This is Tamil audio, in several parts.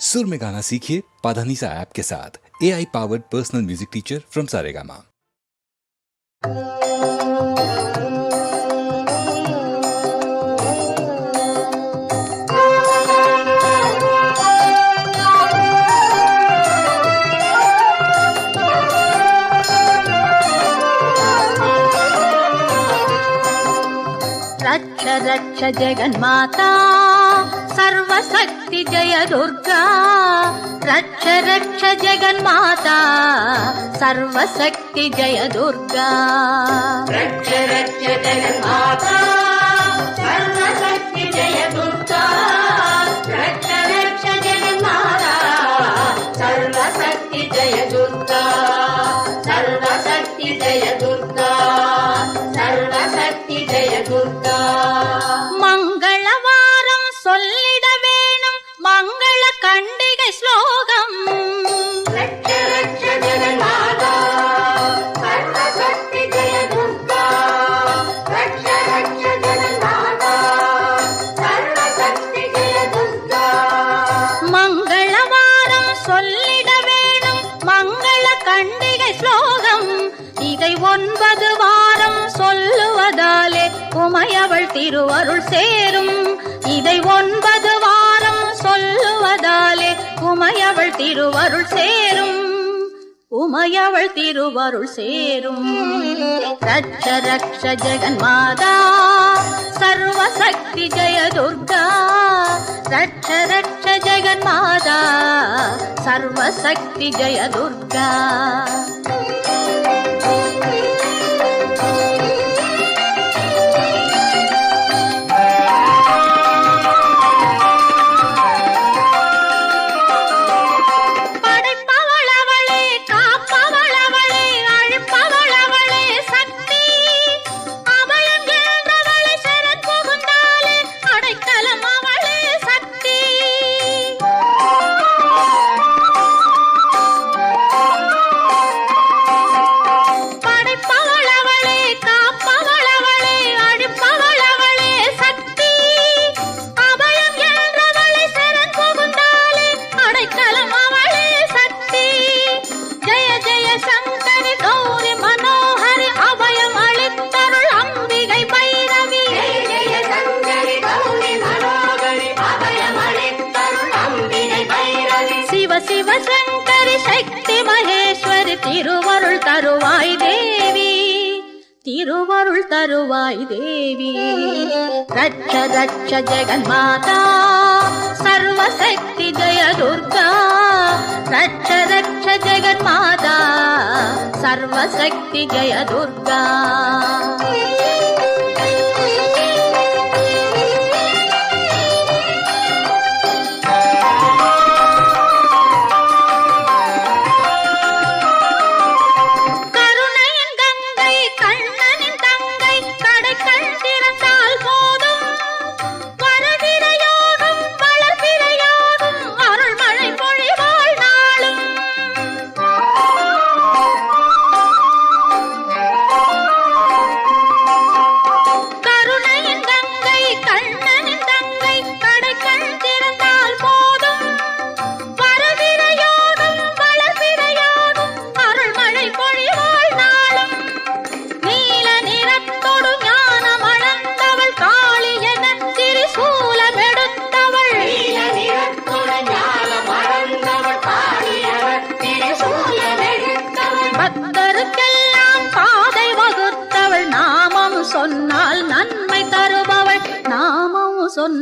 सुर में गाना सीखिए पाधानीसा ऐप के साथ। A I powered personal music teacher from Saregama रक्ष रक्ष जगन्माता, सर्वशक्ति శక్తి జయ దుర్గా. రక్ష రక్ష జగన్మాత. సర్వశక్తి జయ దుర్గా. రక్ష రక్ష జగన్మాత. సర్వశక్తి జయ దుర్గా. రక్ష రక్ష జగన్మాత. సర్వశక్తి జయ దుర్గా. ஸ்லோகம். மங்களவாரம் சொல்லிட வேணும் மங்கள கண்டிகை ஸ்லோகம். இதை ஒன்பது வாரம் சொல்லுவதாலே உமையவள் திருவருள் சேரும். இதை ஒன்பது திருவருள் சேரும். உமையவள் திருவருள் சேரும். ரட்ச ரட்ச ஜெகன்மாதா. சர்வசக்தி ஜெய துர்கா ரட்ச ரட்ச ஜெகன்மாதா. சர்வசக்தி ஜெய జగన్మాతా సర్వశక్తి జయ దుర్గా రక్ష రక్ష జగన్మాతా సర్వశక్తి జయ దుర్గా.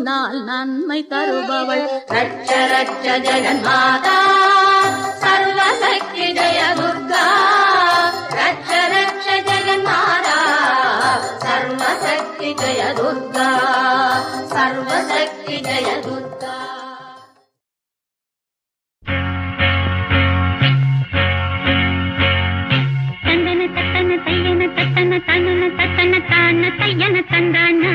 சொன்னால் நன்மை தருபவள். ரட்ச ரட்ச ஜெகன் மாதா சர்வசக்தி ஜெய துர்கா. ரட்ச ரட்ச ஜெகன் மாதா சர்வசக்தி ஜெய துர்கா. சர்வசக்தி ஜெய தந்தன தத்தன தையன தத்தன தன்னன தத்தன தான தையன தந்தானா.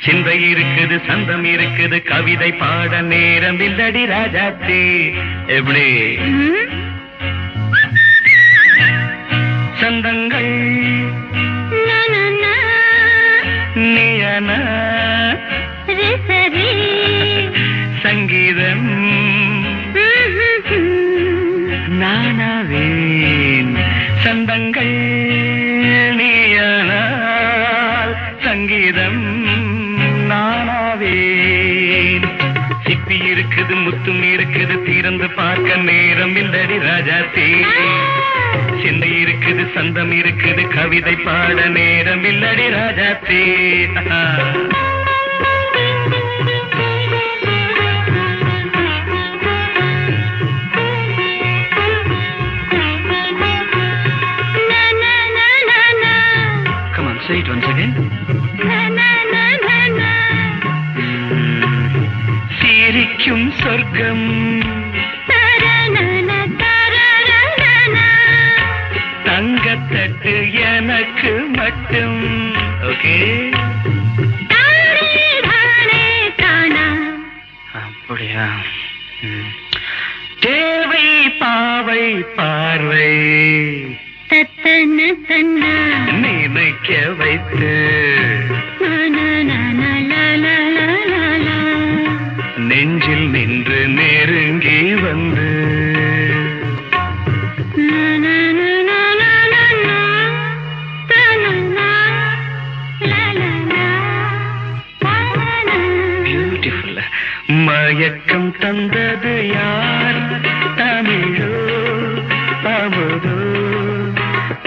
சிந்தை இருக்குது சந்தம் இருக்குது கவிதை பாட நேரம் இல்லடி ராஜாத்தி எப்படி? சந்தங்கள். நீயன. சங்கீதம். நானாவேன் சந்தங்கள். நீயானால் சங்கீதம். இருக்குது முத்தும் இருக்குது திறந்து பார்க்க நேரம் இல்லடி ராஜா சிந்தை இருக்குது சந்தம் இருக்குது கவிதை பாட நேரம் இல்லடி ராஜா தீ. சொர்க்கம் தங்கத்தட்டு எனக்கு மட்டும். ஓகே? அப்படியா. தேவை பாவை பார்வை. நினைக்க வைத்து. நெஞ்சில் தந்தது யார்? தமிழோ அமுதோ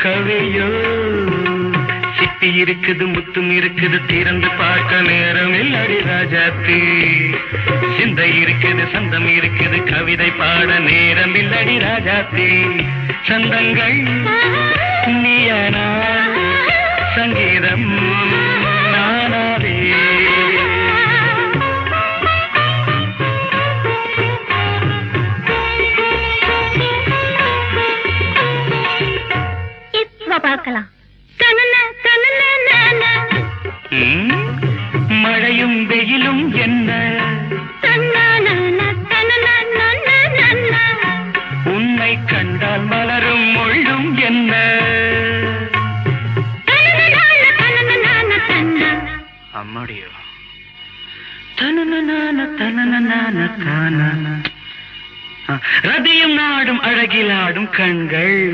கவியோ. சிப்பி இருக்குது முத்தும் இருக்குது திறந்து பார்க்க நேரம் இல்லடி ராஜாத்தி சிந்தை இருக்குது சந்தம் இருக்குது கவிதை பாட நேரம் இல்லடி ராஜாத்தி சந்தங்கள் நீயனா சங்கீதம். இப்ப பார்க்கலாம்? மழையும் வெயிலும் என்ன? உன்னை கண்டால் மலரும் முள்ளும் என்ன? அம்மாடியோ. தனனனான தனனனான ரதியும் நாடும் அழகிலாடும் கண்கள்.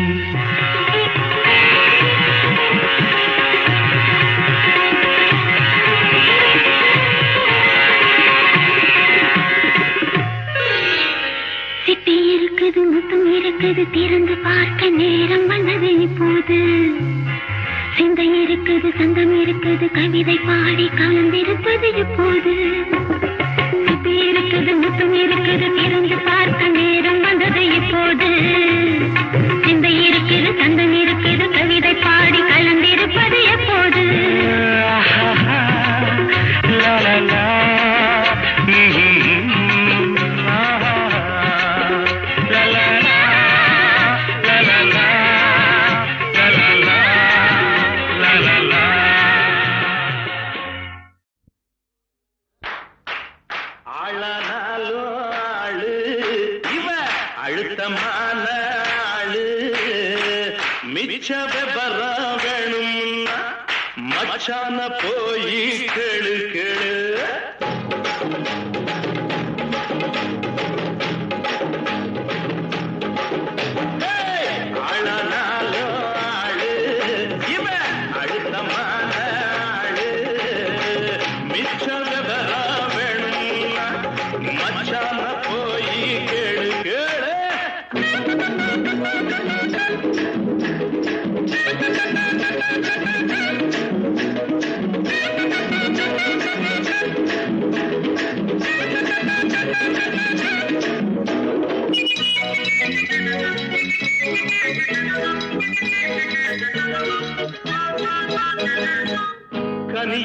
அழுத்தமான ஆளு. மிச்ச மச்சான போய் கேளு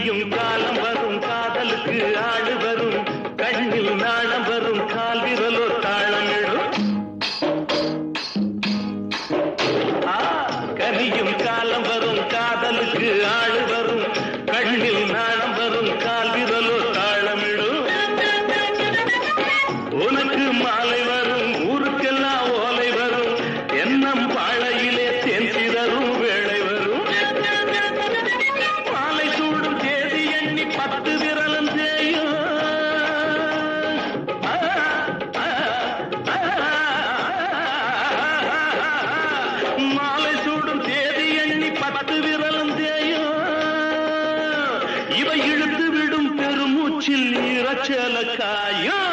மறையும் பத்து விரலும் தேயும். இவை இழுத்து விடும் பெருமூச்சில் நீரச்சலக்காயும்.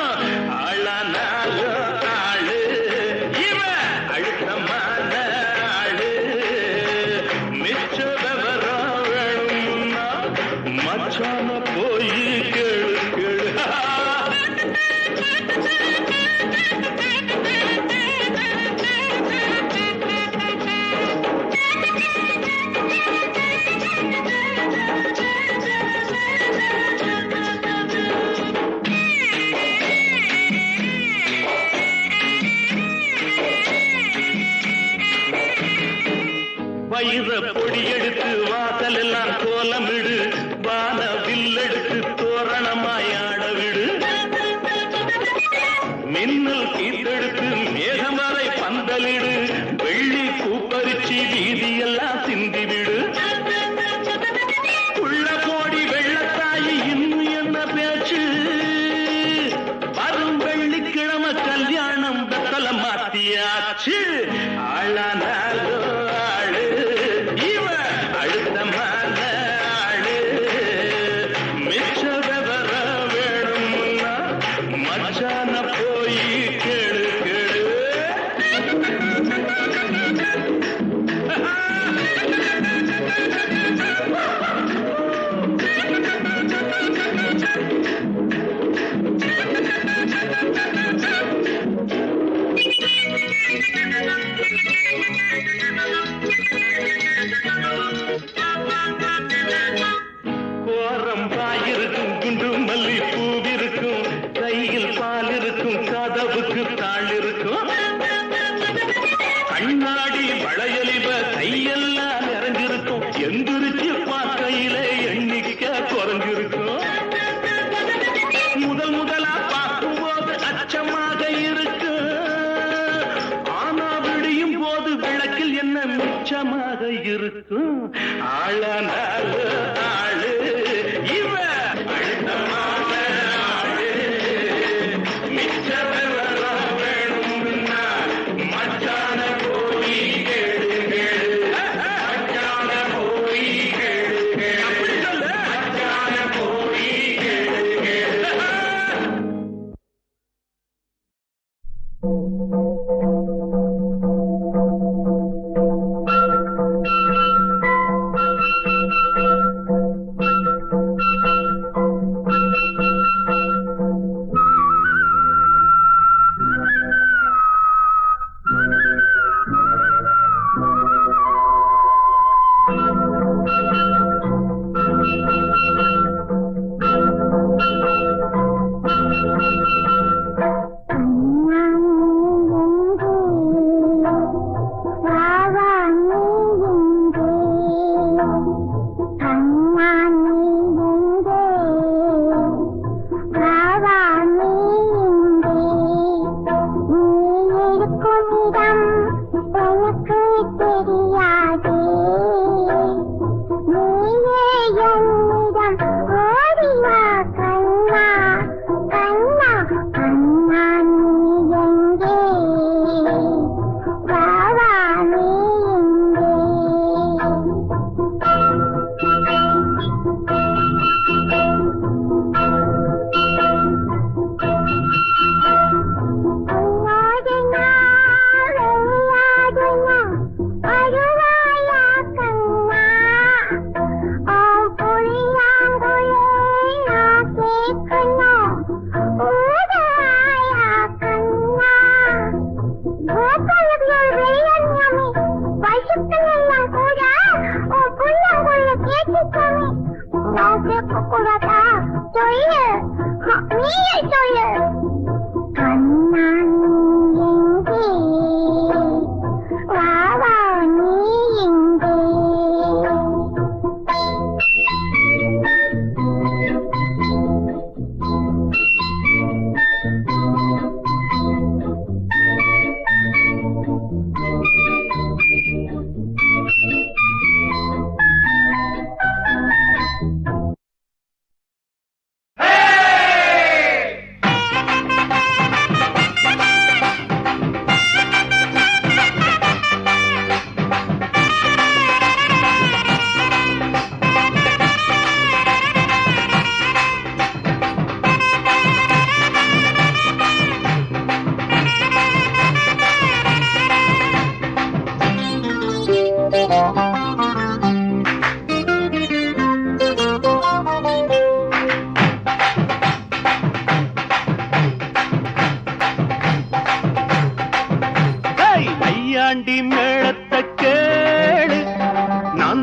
கோலமிடு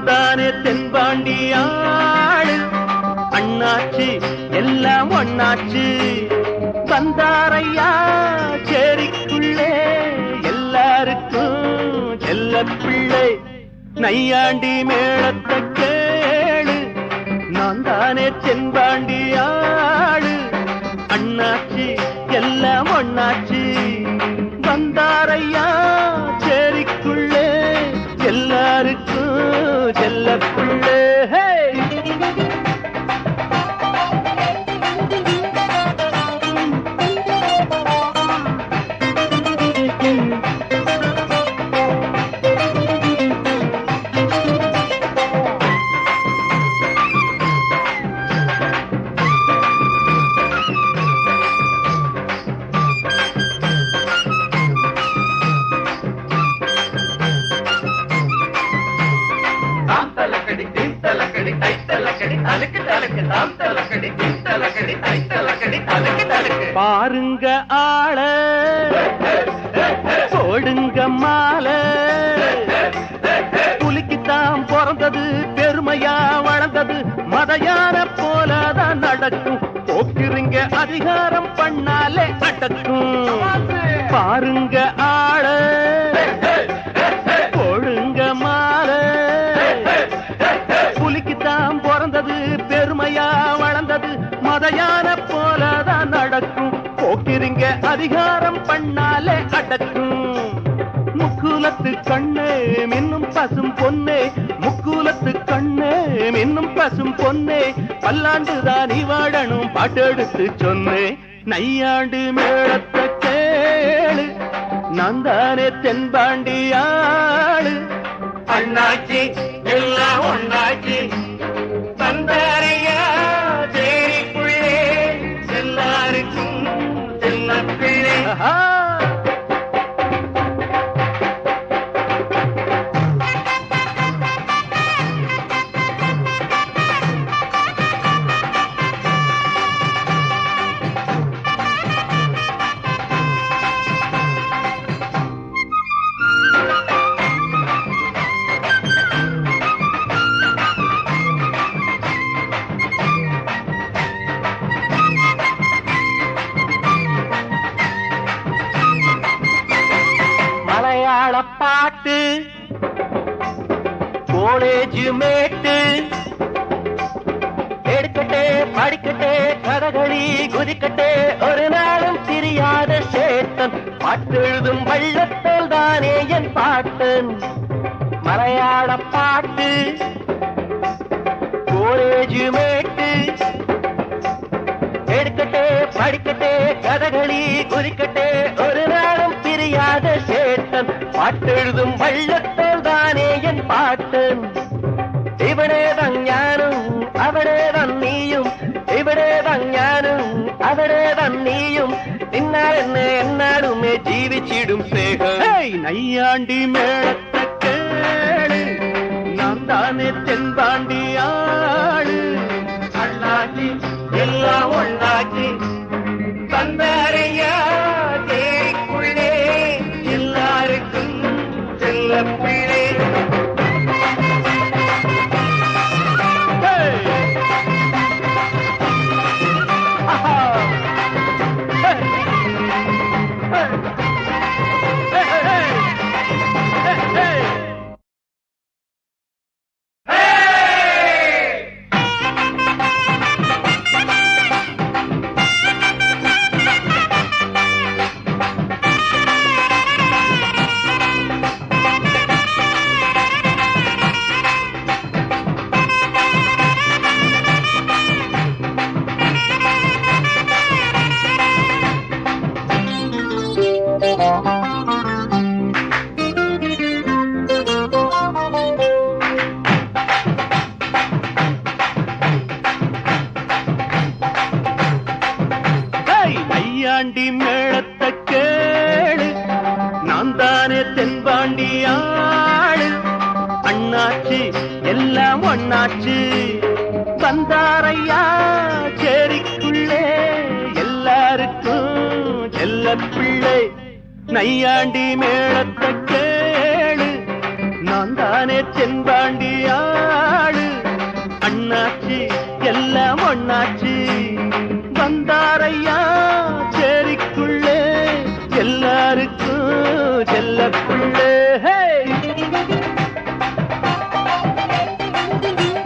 தானே தென்பாண்டி ஆளு. அண்ணாச்சி எல்லாம் ஒண்ணாச்சு. வந்தாரையா சேரிக்குள்ளே எல்லாருக்கும் செல்ல பிள்ளை. நையாண்டி மேளத்தை கேளு. நான் தானே தென்பாண்டி ஆளு. அண்ணாச்சி எல்லாம் ஒண்ணாச்சு. வந்தாரையா எல்லாருக்கும் செல்ல பிள்ளை மதையான போலதான் நடக்கும். போக்கிரிங்க அதிகாரம் பண்ணாலே அடக்கும். முக்குலத்து கண்ணே மின்னும் பசும் பொன்னே முக்குலத்து கண்ணே மின்னும் பசும் பொன்னே பல்லாண்டுதான் நீ வாழணும் பாட்டெடுத்து சொன்னே. நையாண்டு மேளத்தை கேளு. நான் தானே தென்பாண்டியாளு அண்ணாச்சி எல்லாம் ஒன்றாச்சி தந்தாரைய ha! சேரும் சேகர் நையாண்டி மேளத்தை ஒன்னாச்சு எல்லாம் ஒன்னாச்சு வந்தாரையா சேரிக்குள்ளே. எல்லாருக்கும் செல்ல பிள்ளை. நையாண்டி மேளத்தை கேளு. நான் தானே தென்பாண்டி ஆளு. அண்ணாச்சி எல்லாம் ஒன்னாச்சு வந்தாரையா சேரிக்குள்ளே. எல்லாருக்கும் செல்ல பிள்ளை. Thank you.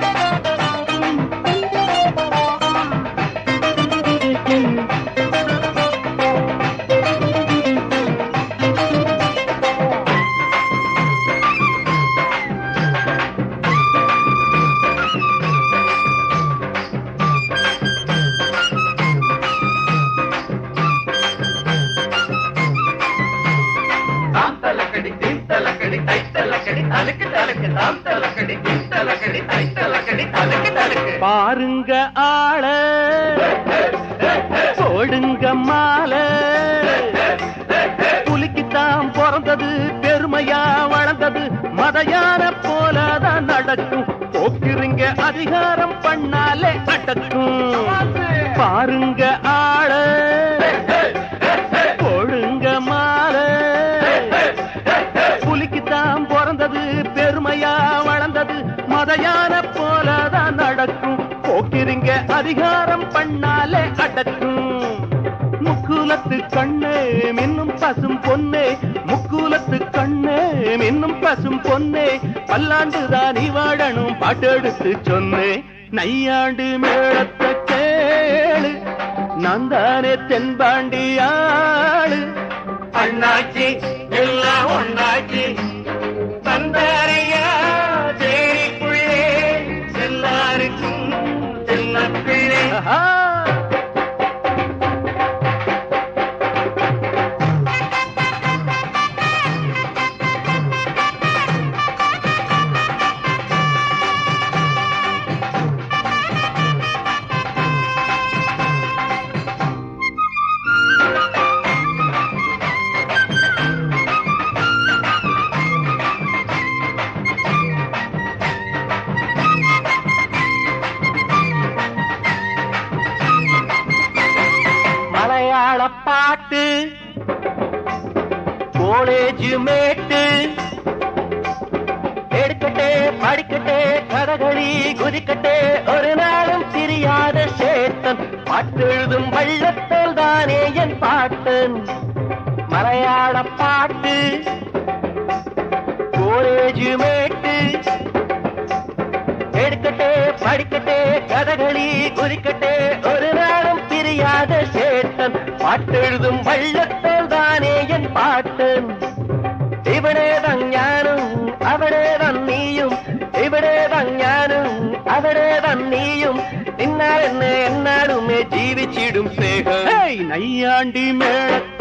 பரிகாரம் பண்ணாலே அடக்கும். முக்குலத்து கண்ணே மின்னும் பசும் பொன்னே முக்குலத்து கண்ணே மின்னும் பசும் பொன்னே பல்லாண்டு தான் வாழணும் பாட்டெடுத்து சொன்னே. நையாண்டு மேளத்தை கேளு நான் தானே தென்பாண்டியாளு. அண்ணாச்சி எல்லாம் ஒன்றாச்சி தந்தாரியா ha! நையாண்டி மேளத்தை